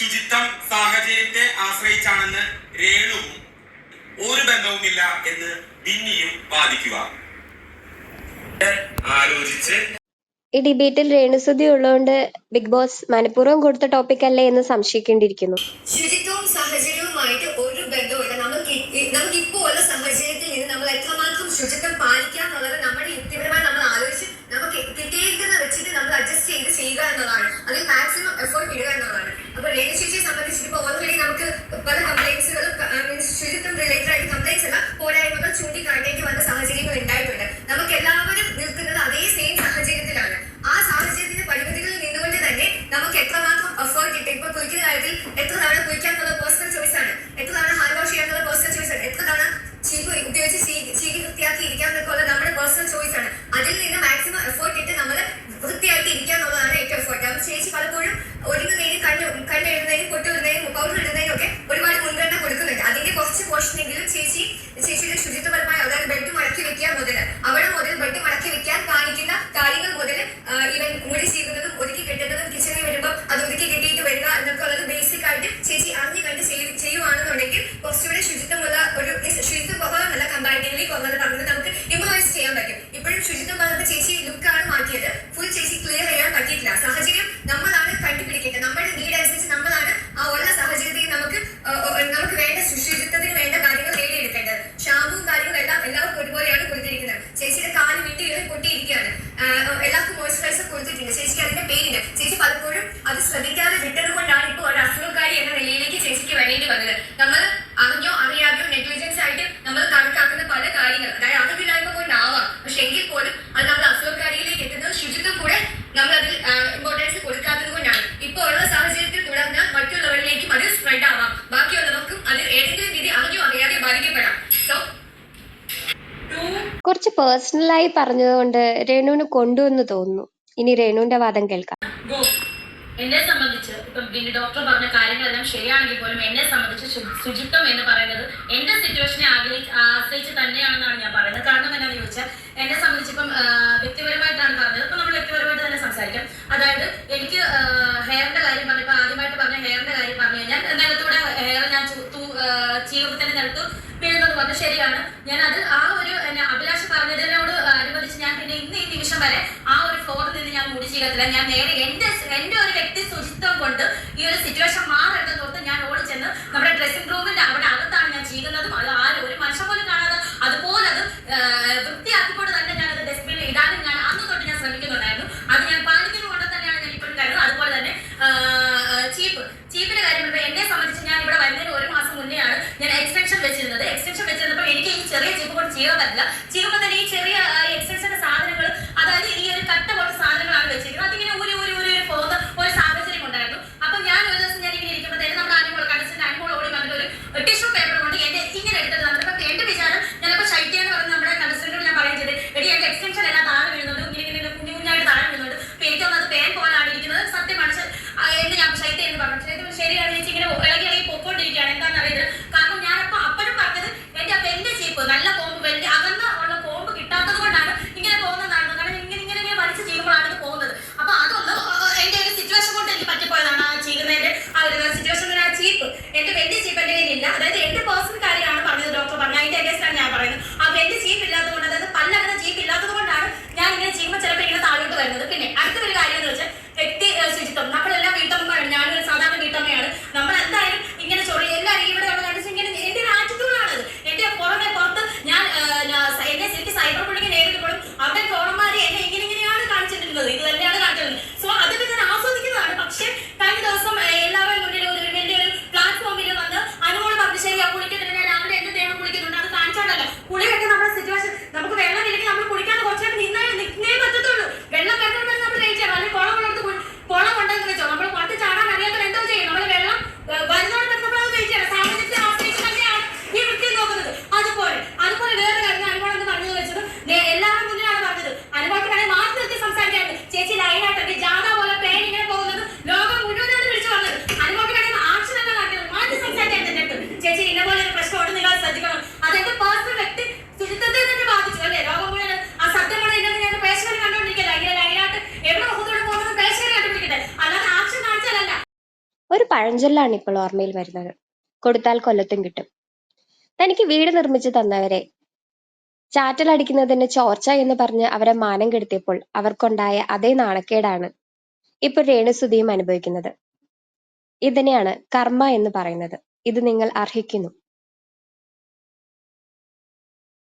ശുചിത്വം സാഹചര്യത്തെ ആശ്രയിച്ചാണെന്ന് രേണുവും ഒരു ബന്ധവുമില്ല എന്ന് ബിന്നിയും വാദിക്കുക. ആലോചിച്ച്. ഈ ഡിബേറ്റിൽ രേണുസുതി ഉള്ളതുകൊണ്ട് ബിഗ് ബോസ് മനഃപൂർവം കൊടുത്ത ടോപ്പിക് അല്ലേ എന്ന് സംശയിക്കേണ്ടിയിരിക്കുന്നു. ശുചിത്വവും സാഹചര്യവുമായിട്ട് ഒരു ബന്ധമില്ല നമുക്ക് നമുക്ക് ഇപ്പോ ഉള്ള സാഹചര്യത്തിൽ നിന്ന് നമ്മൾ എത്രമാത്രം ശുചിത്വം പേഴ്സണലായി പറഞ്ഞതുകൊണ്ട് രേണുവിന് കൊണ്ടുവന്ന് തോന്നുന്നു. ഇനി രേണുവിന്റെ വാദം കേൾക്കാം. എന്നെ സംബന്ധിച്ച് ഇപ്പം പിന്നെ ഡോക്ടർ പറഞ്ഞ കാര്യങ്ങളെല്ലാം ശരിയാണെങ്കിൽ പോലും എന്നെ സംബന്ധിച്ച് ശുചിത്വം എന്ന് പറയുന്നത് എന്റെ സിറ്റുവേഷനെ ആഗ്രഹിച്ച് ജീവിതത്തിൽ ഞാൻ നേരെ എന്റെ എന്റെ ഒരു വ്യക്തി ശുചിത്വം കൊണ്ട് ഈ ഒരു സിറ്റുവേഷൻ മാറേണ്ടത് തൊട്ട് ഞാൻ ഓടിച്ചെന്ന് നമ്മുടെ ഡ്രസ്സിംഗ് റൂമിന്റെ അവിടെ അകത്താണ് ഞാൻ ചെയ്യുന്നതും അത് ആരും ഒരു മനുഷ്യ പോലും കാണാതെ അതുപോലെ അത് വൃത്തിയാക്കിക്കൊണ്ട് തന്നെ ഞാൻ അത് ഡസ്റ്റ്ബിനിൽ ഇടാനും ഞാൻ അന്ന് തൊട്ട് ഞാൻ ശ്രമിക്കുന്നുണ്ടായിരുന്നു. അത് ഞാൻ പാലിക്കുന്നത് തന്നെയാണ് ഞാൻ ഇപ്പോഴും കരുതുന്നത്. അതുപോലെ തന്നെ ചീപ്പ് ചീപ്പിന്റെ കാര്യം എന്നെ സംബന്ധിച്ച് ഞാൻ ഇവിടെ വരുന്നതിന് ഒരു മാസം മുന്നെയാണ് ഞാൻ എക്സ്റ്റൻഷൻ വെച്ചിരുന്നത്. എക്സ്റ്റൻഷൻ വെച്ചിരുന്നപ്പോൾ എനിക്ക് ഈ ചെറിയ ചീപ്പ് കൊണ്ട് ചെയ്യാൻ പറ്റില്ല. ചെയ്യുമ്പോൾ തന്നെ ഈ ചെറിയ Father പഴഞ്ചൊല്ലാണ് ഇപ്പോൾ ഓർമ്മയിൽ വരുന്നത്. കൊടുത്താൽ കൊല്ലത്തും കിട്ടും. തനിക്ക് വീട് നിർമ്മിച്ചു തന്നവരെ ചാറ്റലടിക്കുന്നതിന് ചോർച്ച എന്ന് പറഞ്ഞ് അവരെ മാനം കെടുത്തിയപ്പോൾ അവർക്കുണ്ടായ അതേ നാണക്കേടാണ് ഇപ്പോൾ രേണുസുതിയും അനുഭവിക്കുന്നത്. ഇതിനെയാണ് കർമ്മ എന്ന് പറയുന്നത്. ഇത് നിങ്ങൾ അർഹിക്കുന്നു.